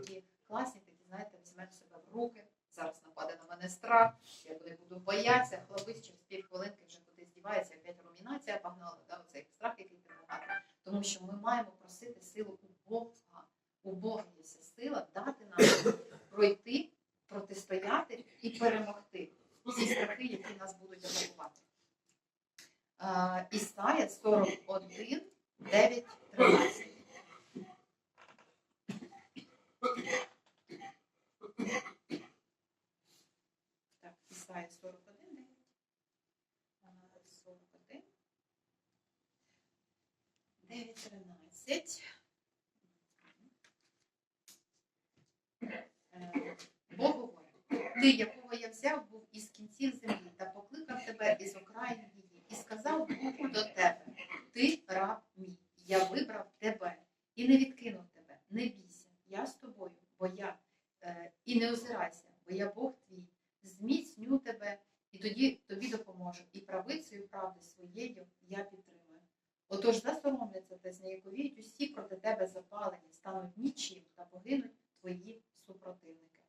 такі класні, такі, знаєте, візьмемо себе в руки. Зараз нападе на мене страх, я буду боятися, хлопець через пів хвилинки вже кудись дівається, опять румінація погнала, да, оцей страх, який ти багато. Тому що ми маємо просити силу у Бога. У Бога є вся сила дати нам пройти, протистояти і перемогти всі страхи, які нас будуть атакувати. Е, Ісая 41, 9, 13. Так, Ісая 41, 41, 9, 13. Е, Бог говорить, ти, якого я взяв, був із кінців землі, та покликав тебе із окраїн її, і сказав Богу до тебе, ти раб мій, я вибрав тебе і не відкинув тебе. Не бійся, я з тобою, бо я е, і не озирайся, бо я Бог твій, зміцню тебе, і тоді тобі допоможу, і правицею правди своєю я підтримую. Отож засоромляться та зніяковіють усі проти тебе запалені, стануть нічим та погинуть твої супротивники.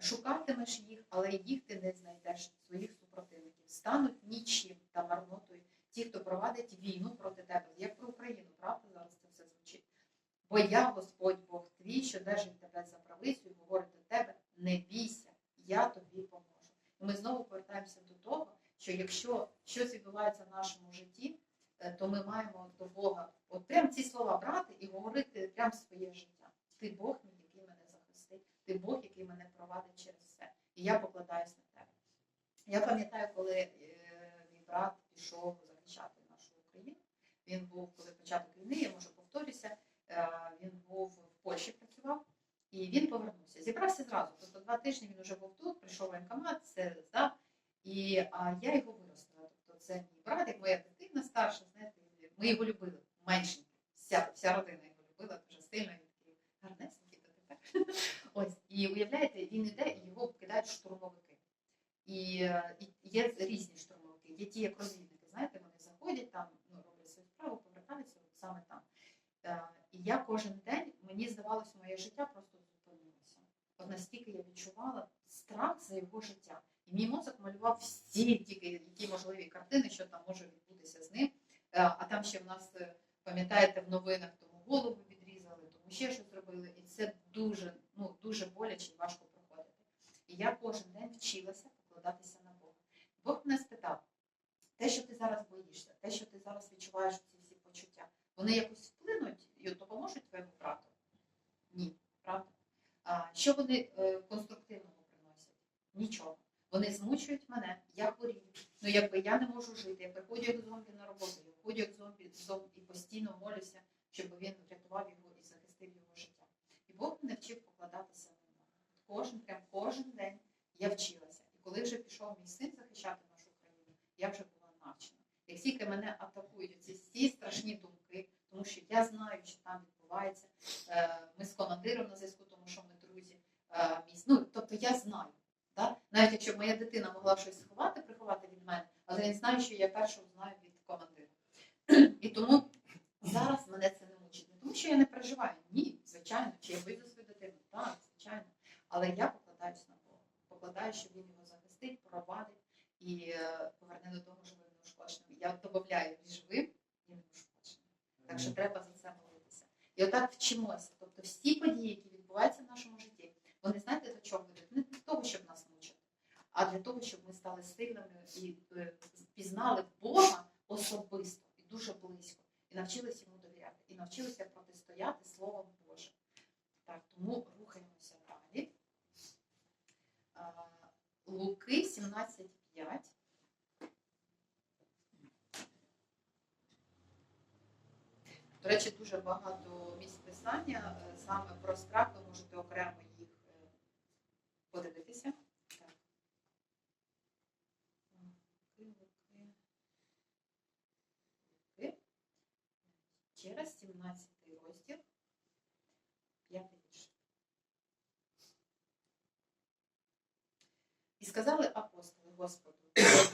Шукатимеш їх, але їх ти не знайдеш своїх супротивників. Стануть нічим та марнотою ті, хто провадить війну проти тебе, як про Україну, правда зараз це все звучить. Бо я, Господь Бог твій, що держить тебе за правицю, говорить до тебе, не бійся, я тобі поможу. І ми знову повертаємося до що якщо щось відбувається в нашому житті, е, то ми маємо до Бога от прям ці слова брати і говорити прям своє життя. Ти Бог мій, який мене захистить, ти Бог, який мене провадить через все. І я покладаюсь на тебе. Я пам'ятаю, коли е, мій брат пішов захищати нашу Україну. Він був, коли початок війни, я може повторюся, е, він був в Польщі працював і він повернувся. Зібрався зразу. Тобто два тижні він вже був тут, прийшов воєнкомат, все здав. І а, я його виростила. Тобто це мій брат, як моя дитина старша, знаєте, ми його любили меншенький. Вся, вся родина його любила дуже сильно, він такий гарнесенький тепер. Ось. І уявляєте, він іде і його кидають штурмовики. І, е, і є різні штурмовики. Є ті, як розвідники, знаєте, вони заходять там, ну, роблять свою справу, повертаються саме там. Е, І я кожен день, мені здавалося, моє життя просто зупинилося. От настільки я відчувала страх за його життя. І мій мозок малював всі тільки які можливі картини, що там може відбутися з ним. Е, А там ще в нас, е, пам'ятаєте, в новинах тому голову відрізали, тому ще щось зробили. І це дуже, ну, дуже боляче і важко проходити. І я кожен день вчилася покладатися на Бога. Бог мене спитав, те, що ти зараз боїшся, те, що ти зараз відчуваєш ці всі почуття, вони якось вплинуть і допоможуть твоєму брату? Ні, правда? А, що вони е, конструктивного приносять? Нічого. Вони змучують мене, я хворію. Ну якби я не можу жити, я приходжу як зомбі на роботу, я входжу як зомбі, і постійно молюся, щоб він врятував його і захистив його життя. І Бог мене вчив покладатися на нього. Кожен, прям кожен день я вчилася. І коли вже пішов мій син захищати нашу країну, я вже була навчена. Як тільки мене атакують ці всі страшні думки, тому що я знаю, що там відбувається. Е, Ми з командиром на зв'язку, тому що ми друзі. Е, Ну, тобто я знаю. Да? Навіть якщо моя дитина могла щось сховати, приховати від мене, але він знає, що я першого знаю від командира. І тому зараз мене це не мучить. Не тому що я не переживаю. Ні, звичайно, чи я боюся свою дитину? Так, звичайно. Але я покладаюсь на Бога. Покладаю, що він його захистить, провадить і е, поверне до того живим неушкодженим. Я додаю живим і неушкодженим. Так що треба за це молитися. І отак вчимося. Тобто всі події, які відбуваються в нашому житті, вони знаєте до чого ведуть? Не для того, щоб а для того, щоб ми стали сильними і е, пізнали Бога особисто і дуже близько, і навчилися йому довіряти, і навчилися протистояти Словом Божим. Так, тому рухаємося далі. Луки 17.5. До речі, дуже багато місць писання е, саме про страх, ви можете окремо їх е, подивитися. Так. Луки, Луки. Луки. Через 17 розділ, 5 вірш. І сказали апостоли Господу,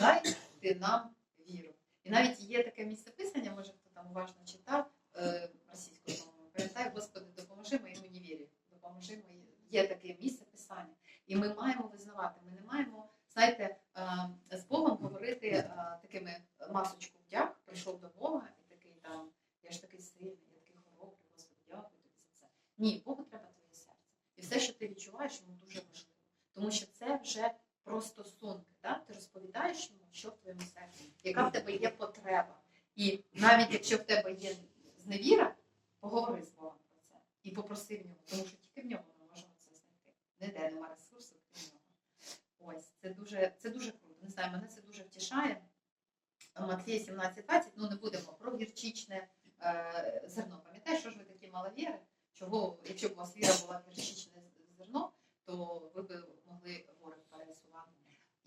дай ти нам віру. І навіть є таке місце писання, може хто там уважно читав е, російською мовою. Пам'ятаю, Господи, допоможи моєму невірі, допоможи моїй є таке місце писання. І ми маємо визнавати. Ми не маємо, знаєте, е, з Богом говорити е, такими масочку вдяг, прийшов до Бога і такий там, я ж такий сильний, я такий хоробрий, Господи, дякую тобі за це. Ні, Богу треба твоє серце. І все, що ти відчуваєш, йому дуже важливо. Тому що це вже про стосунки. Так? Ти розповідаєш йому, що в твоєму серці, яка в тебе є потреба. І навіть якщо в тебе є зневіра, поговори з Богом про це і попроси в нього, тому що тільки в ньому ми можемо це знайти. Ніде нема ресурсу, крім нього. Ось це дуже, це дуже круто. Не знаю, мене це дуже втішає. Матвія 17-20, ну не будемо про гірчичне е, зерно. Пам'ятаєш, що ж ви такі маловіри? Чого, якщо б у вас віра була гірчичне зерно, то ви б могли пересувати.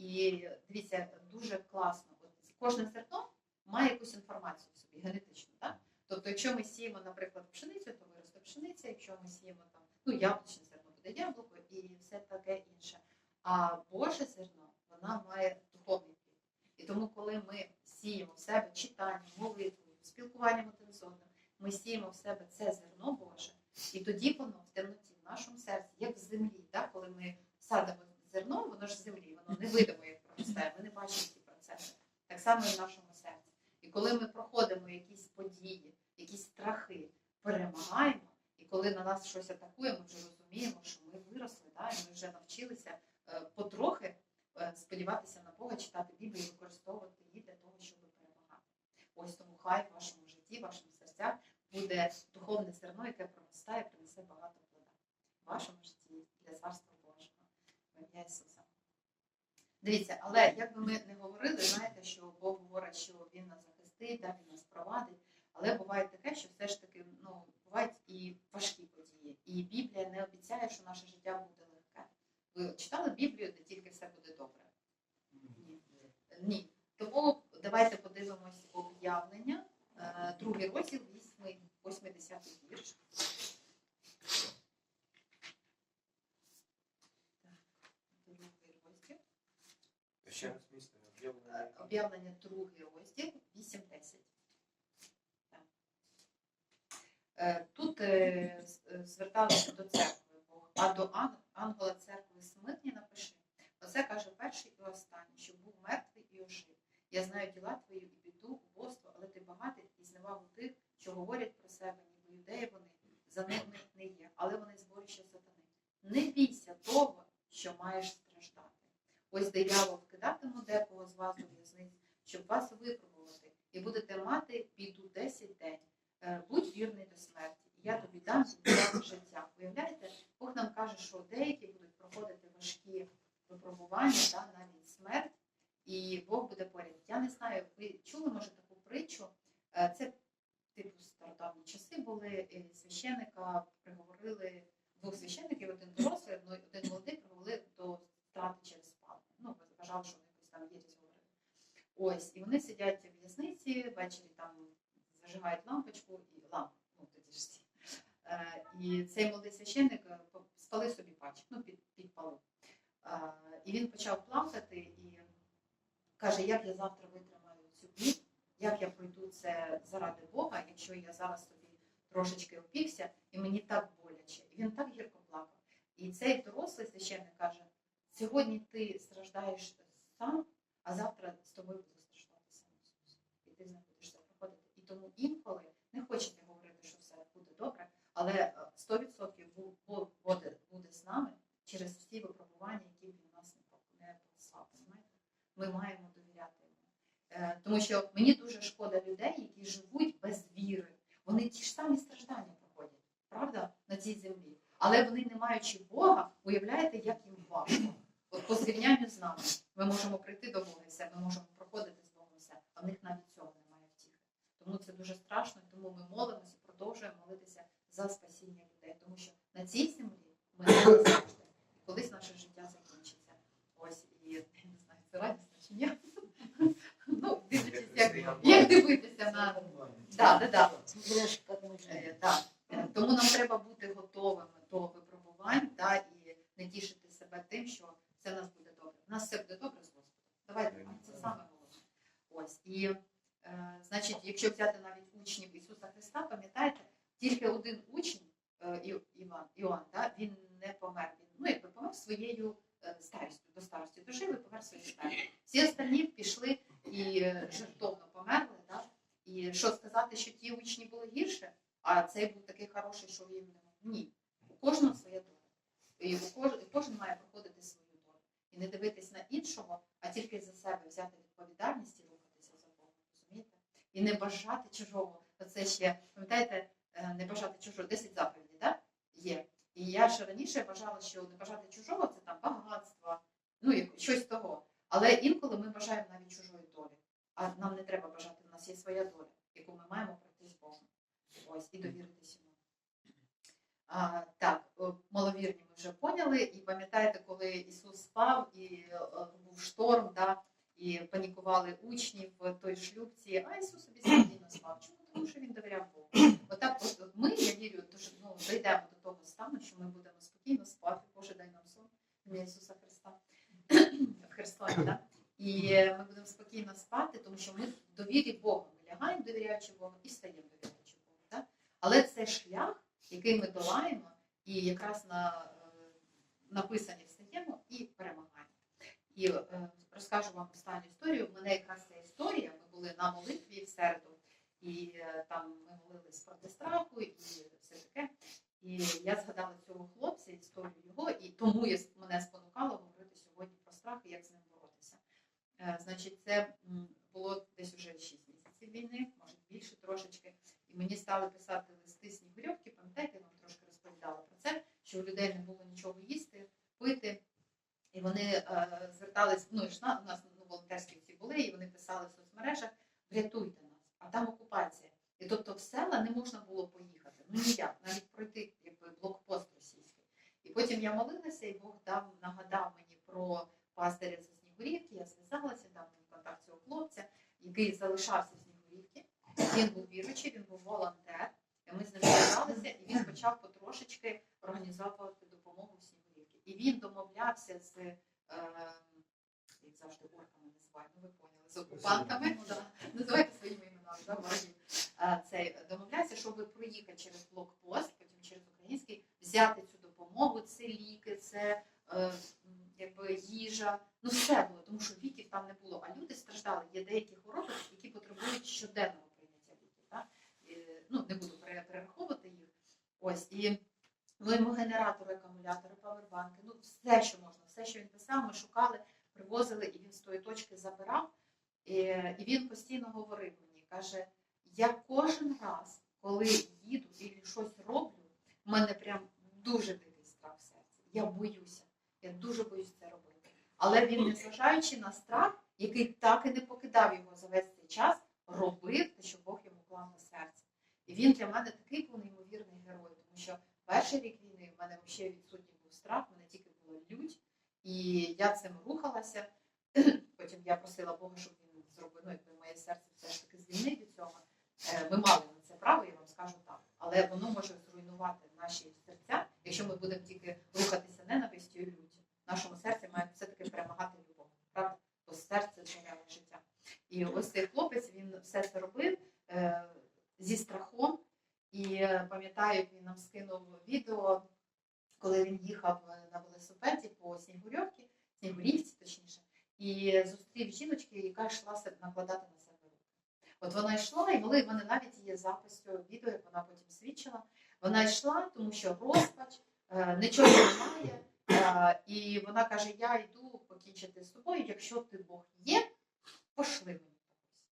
І дивіться, дуже класно. От кожне зерно має якусь інформацію в собі, генетичну. Так? Тобто, якщо ми сіємо, наприклад, пшеницю, то виросте пшениця, якщо ми сіємо там, ну, яблучне зерно буде яблуко і все таке інше. А Боже зерно, вона має духовний плід. І тому, коли ми сіємо в себе читання, молитвою, спілкуванням один з одним, ми сіємо в себе це зерно Боже, і тоді воно в темноті, в нашому серці, як в землі, так? коли ми садимо зерно, воно ж в землі, воно невидимо, як проростає, ми не бачимо ці процеси. Так само і в нашому серці. І коли ми проходимо якісь події, якісь страхи, перемагаємо, і коли на нас щось атакує, ми вже розуміємо, що ми виросли, да, і ми вже навчилися е, потрохи е, сподіватися на Бога, читати Біблію і використовувати її для того, щоб перемагати. Ось тому хай в вашому житті, в вашому серцях буде духовне зерно, яке проростає, принесе багато плода в вашому житті для царства Ісуса. Дивіться, але як би ми не говорили, знаєте, що Бог говорить, що Він нас захистить, да, Він нас провадить. Але буває таке, що все ж таки ну, бувають і важкі події. І Біблія не обіцяє, що наше життя буде легке. Ви читали Біблію, де тільки все буде добре? Ні. Ні. Тому давайте подивимось об'явлення. Е, Другий розділ, 8, 80 вірш. Так, Другий розділ. Ще раз місце Е, об'явлення. Другий розділ 8.10. Е, Тут е, е, зверталися до церкви Бог, а до ан- ангела церкви смирні напиши. Оце каже перший і останній, що був мертвий і ожив. Я знаю діла твої і біду, убоство, але ти багатий і зневагу тих, що говорять про себе, ніби юдеї вони, за ними не є, але вони зборище сатани. Не бійся того, що маєш страждати. Ось диявол вкидатиме декого з вас у в'язниць, щоб вас випробувати, і будете мати біду 10 день. Е, Будь вірний до смерті, і я тобі дам життя. Уявляєте, Бог нам каже, що деякі будуть проходити важкі випробування, да, навіть смерть, і Бог буде поряд. Я не знаю, ви чули, може, таку притчу? Е, Це типу стародавні часи були, і священника приговорили двох священників, один дорослий, одно- один молодий, приговорили до страти через спалення. Ну, вважали, що вони якось там єресь говорили. Ось, і вони сидять в в'язниці, ввечері там зажигають лампочку і лампу, ну тоді ж всі. Е, і цей молодий священник е, по- спалив собі пачку, ну, під, підпалив. Е, і він почав плакати і каже, як я завтра витримаю цю біль, як я пройду це заради Бога, якщо я зараз собі трошечки опікся, і мені так боляче. І він так гірко плакав. І цей дорослий священник каже: сьогодні ти страждаєш сам, а завтра з тобою буде страждати сам Ісус. І ти ним будеш це проходити. І тому інколи не хочеться говорити, що все буде добре, але е, 100% бу- бу- буде, буде з нами через всі випробування, які він нас не по- послав. Ми маємо довіряти йому. Е, Тому що мені дуже шкода людей, які живуть без віри. Вони ті ж самі страждання проходять, правда, на цій землі. Але вони, не маючи Бога, уявляєте, як їм важко. От по зрівнянню з нами ми можемо прийти до Бога все, ми можемо проходити з Богом все, а в них навіть цього немає втіхи. Тому це дуже страшно, тому ми молимося, продовжуємо молитися за спасіння людей. Тому що на цій землі ми не завжди. Колись наше життя закінчиться. Ось і я не знаю, це радісно чи ні. Ну, дивитися, як, як дивитися на. Да, да, да. Смотришь, как мы живем. Е, да. Е, Тому нам треба бути готовими до випробувань да, і не тішити себе тим, що все в нас буде добре. У нас все буде добре з Господом. Давайте це саме головне. Ось і е, значить, якщо взяти навіть учнів Ісуса Христа, пам'ятаєте, тільки один учень е, І- Іван, Іоанн, да, він не, пом- помер. Він ну якби помер своєю е, старістю, до старості дожив і помер своєю старістю. Всі остальні пішли і е, жертовно померли. Да? І що сказати, що ті учні були гірше, а цей був такий хороший, що він ні. У кожного своя доля. І кож... кожен має проходити свою долю. І не дивитись на іншого, а тільки за себе взяти відповідальність і рухатися за Богом. Розумієте? І не бажати чужого. Оце ще, пам'ятаєте, е, не бажати чужого, 10 заповідей, да? Є. І я ще раніше бажала, що не бажати чужого це там багатство, ну щось того. Але інколи ми бажаємо навіть чужої долі. А нам не треба бажати, нас є своя доля, яку ми маємо пройти з Богом. Ось, і довіритись йому. А, так, маловірні ми вже поняли. І пам'ятаєте, коли Ісус спав і е, був шторм, да, і панікували учні в той шлюбці, а Ісус собі спокійно спав. Чому? Тому що він довіряв Богу. Отак, от, от ми, я вірю, що, ну, дійдемо до того стану, що ми будемо спокійно спати. Боже, дай нам сон. Ісуса Христа. В Херсоні, да? І ми будемо спокійно спати, тому що ми в довірі Богу. Ми лягаємо довіряючи Богу і стаємо довіряючи Богу. Да? Але це шлях, який ми долаємо, і якраз на е, написані встаємо і перемагаємо. І е, розкажу вам останню історію. У мене якраз ця історія. Ми були на молитві в середу, і е, там ми молились проти страху і все таке. І я згадала цього хлопця, історію його, і тому я, мене спонукало говорити сьогодні про страх і як з ним Значить, це було десь уже 6 місяців війни, може більше трошечки. І мені стали писати листи Снігурьовки, пам'ятаєте, я вам трошки розповідала про це, що у людей не було нічого їсти, пити. І вони е, звертались, ну і ж на- у нас ну, волонтерські всі були, і вони писали в соцмережах, врятуйте нас, а там окупація. І тобто в села не можна було поїхати. Ну ніяк, навіть пройти якби, блокпост російський. І потім я молилася, і Бог дав, нагадав мені про пастиря Снігурівки. Я зв'язалася, дав мені контакт цього хлопця, який залишався в Снігурівці. Він був віруючий, він був волонтер. І ми з ним зв'язалися, і він почав потрошечки організовувати допомогу в Снігурівці. І він домовлявся з, е, як завжди, орками називають, ну ви поняли, з окупантами. Ну, да. Називайте своїми іменами, да, ворогів. Е, Цей домовлявся, щоб проїхати через блокпост, потім через український, взяти цю допомогу. Це ліки, це е, якби їжа. Ну все було, тому що ліків там не було. А люди страждали. Є деякі хвороби, які потребують щоденного прийняття ліків. Так? Ну, не буду перераховувати їх. Ось і генератори, акумулятори, павербанки, ну все, що можна, все, що він писав, ми шукали, привозили, і він з тої точки забирав. І, і він постійно говорив мені, каже: я кожен раз, коли їду і щось роблю, в мене прям дуже дикий страх в серці. Я боюся. Я дуже боюсь це робити. Але він, незважаючи на страх, який так і не покидав його за весь цей час, робив те, що Бог йому клав на серце. І він для мене такий був неймовірний герой, тому що перший рік війни в мене взагалі відсутній був страх, в мене тільки була лють, і я цим рухалася. Потім я просила Бога, щоб він зробив, ну, якби моє серце все ж таки звільнив від цього. Е, Ми мали на це право, я вам скажу так. Але воно може зруйнувати наші серця, якщо ми будемо тільки рухатися ненавистю і люттю. В нашому серці має все-таки перемагати любов. Правда? Бо серце джерело життя. І ось цей хлопець він все це робив е, зі страхом. І е, пам'ятаю, він нам скинув відео, коли він їхав е, на велосипеді по Снігурьовці, Снігурівці, точніше, і зустрів жіночки, яка йшла накладати на себе руки. От вона йшла, і в мене навіть є запис цього відео, як вона потім свідчила. Вона йшла, тому що розпач, е, нічого немає. е, І вона каже: Я йду покінчити з собою, якщо ти Бог є, пошли мені.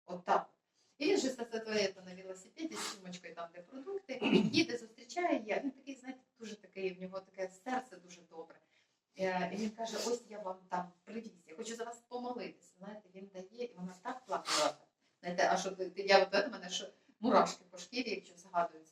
От так. І він же статуєта на велосипеді з сумочкою, там де продукти, їде, зустрічає я. Він такий, знаєте, дуже такий, в нього таке серце дуже добре. Е, І він каже: ось я вам там привіз, я хочу за вас помолитися. Знаєте, він дає, і вона так плакала. Знаєте, а що я от мене що мурашки по шкірі, якщо згадую.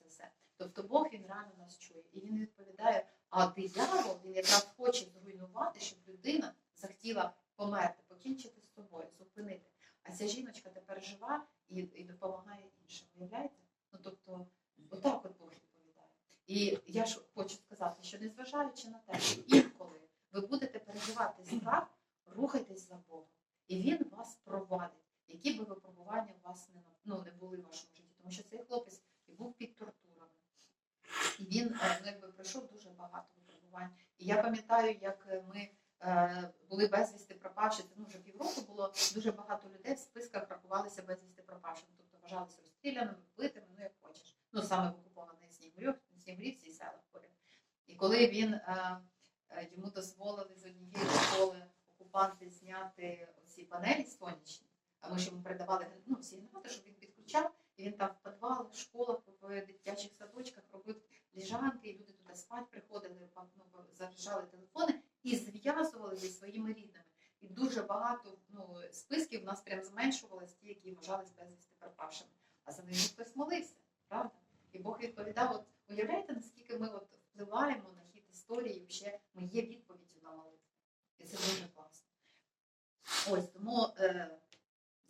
Тобто Бог він реально нас чує. І він відповідає: а диявол він якраз хоче зруйнувати, щоб людина захотіла померти, покінчити з собою, зупинити. А ця жіночка тепер жива і, і допомагає іншим. Уявляєте? Ну тобто, отак от Бог відповідає. І я ж хочу сказати, що незважаючи на те, що інколи ви будете переживати страх, рухайтесь за Богом. І він вас провадить, які би випробування у вас не, ну, не були в вашому житті. Тому що цей хлопець і був під він е, ну, якби пройшов дуже багато випробувань. І я пам'ятаю, як ми е, були безвісти пропавши, ну, вже півроку було, дуже багато людей в списках рахувалися безвісти пропавшими, тобто вважалися розстріляними, вбитими, ну як хочеш. Ну саме в Снігурів, Снігурівці і селах поряд. І коли він е, е, йому дозволили з однієї школи окупанти зняти ці панелі сонячні, а ми ж йому передавали ну, всі генератори, щоб він підключав, він там в підвалах, в школах, в дитячих садочках робив ліжанки, і люди туди спати приходили, ну, заряджали телефони і зв'язували зі своїми рідними. І дуже багато ну, списків у нас прям зменшувалось ті, які вважались безвісти пропавшими. А за ними хтось молився, правда? І Бог відповідав, от уявляєте, наскільки ми от впливаємо на хід історії, ще ми є відповіддю на молитву. І це дуже класно. Ось тому е,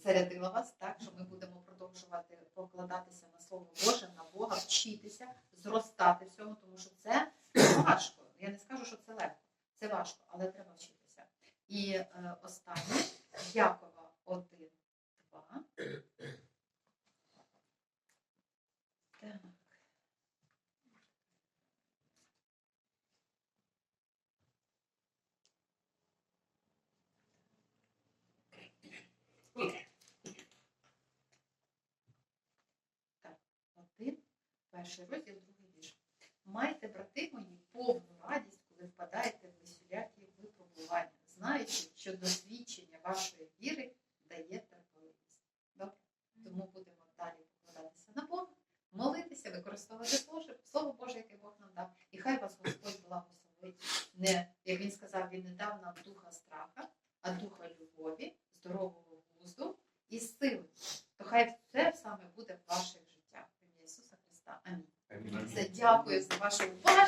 зарядила вас, так, що ми будемо продовжувати покладатися на Слово Боже, на Бога, вчитися, зростати в цьому, тому що це важко. Я не скажу, що це легко. Це важко, але треба вчитися. І е, останнє Якова 1, 2. Так. Так, один, перший розділ, другий вірш. Майте, брати мої, повну радість, коли впадаєте в весілякі випробування, знаючи, що досвідчення вашої віри дає терпеливість. Добре? Тому будемо далі покладатися на Бога, молитися, використовувати Слово, Слово Боже, яке Бог нам дав. І хай вас Господь благословить. Не, як він сказав, він не дав нам духа страха, а духа любові, здорового глузду і сили. То хай це саме